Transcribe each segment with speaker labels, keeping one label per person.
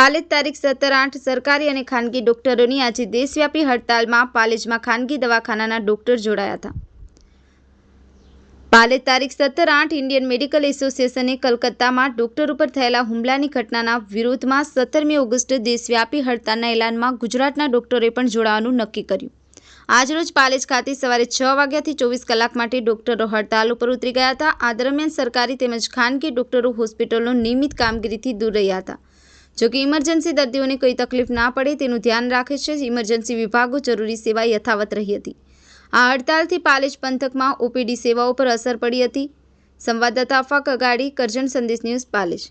Speaker 1: પાલેજ તારીખ સત્તર આઠ સરકારી અને ખાનગી ડોક્ટરોની આજે દેશવ્યાપી હડતાલમાં પાલેજમાં ખાનગી દવાખાનાના ડોક્ટર જોડાયા હતા. પાલેજ તારીખ સત્તર આઠ ઇન્ડિયન મેડિકલ એસોસિએશને કલકત્તામાં ડોક્ટર ઉપર થયેલા હુમલાની ઘટનાના વિરોધમાં સત્તરમી ઓગસ્ટ દેશવ્યાપી હડતાલના એલાનમાં ગુજરાતના ડોક્ટરોએ પણ જોડાવાનું નક્કી કર્યું. આજરોજ પાલેજ ખાતે સવારે છ વાગ્યાથી ચોવીસ કલાક માટે ડોક્ટરો હડતાલ ઉપર ઉતરી ગયા હતા. આ દરમિયાન સરકારી તેમજ ખાનગી ડોક્ટરો હોસ્પિટલનો નિયમિત કામગીરીથી દૂર રહ્યા હતા. જો કે ઇમરજન્સી દર્દીઓને કોઈ તકલીફ ના પડે તેનું ધ્યાન રાખે છે, ઇમરજન્સી વિભાગો જરૂરી સેવા યથાવત રહી હતી. આ હડતાલથી પાલેજ પંથકમાં ઓપીડી સેવાઓ પર અસર પડી હતી. સંવાદદાતા Afaq Agadi Karjan Sandesh News Palej.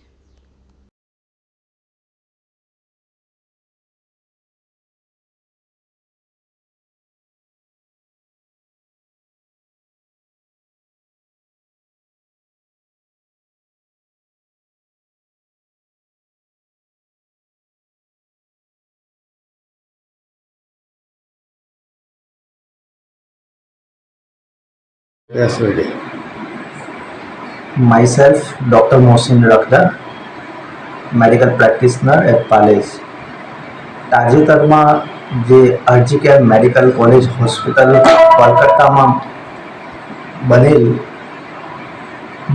Speaker 2: Yes, ready.
Speaker 3: myself dr mohsin rakhdar medical practitioner at Palej તાજેતરમાં જે અરજી કેર મેડિકલ કોલેજ હોસ્પિટલ કોલકાતામાં બનેલ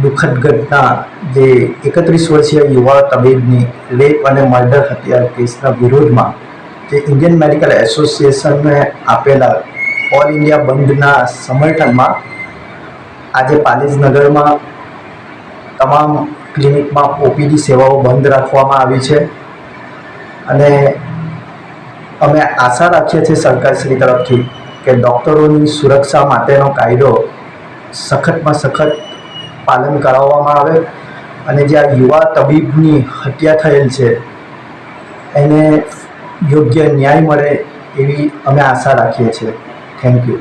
Speaker 3: દુઃખદ ઘટના જે એકત્રીસ વર્ષીય યુવા તબીબની રેપ અને મર્ડર હત્યા કેસના વિરોધમાં જે ઇન્ડિયન મેડિકલ એસોસિએશનને આપેલા ઓલ ઇન્ડિયા બંધના સમર્થનમાં આજે પાલેજનગરમાં તમામ ક્લિનિકમાં ઓપીડી સેવાઓ બંધ રાખવામાં આવી છે. અને અમે આશા રાખીએ છીએ સરકારશ્રી તરફથી કે ડૉક્ટરોની સુરક્ષા માટેનો કાયદો સખતમાં સખત પાલન કરાવવામાં આવે અને જે આ યુવા તબીબની હત્યા થયેલ છે, એને યોગ્ય ન્યાય મળે એવી અમે આશા રાખીએ છીએ. Thank you.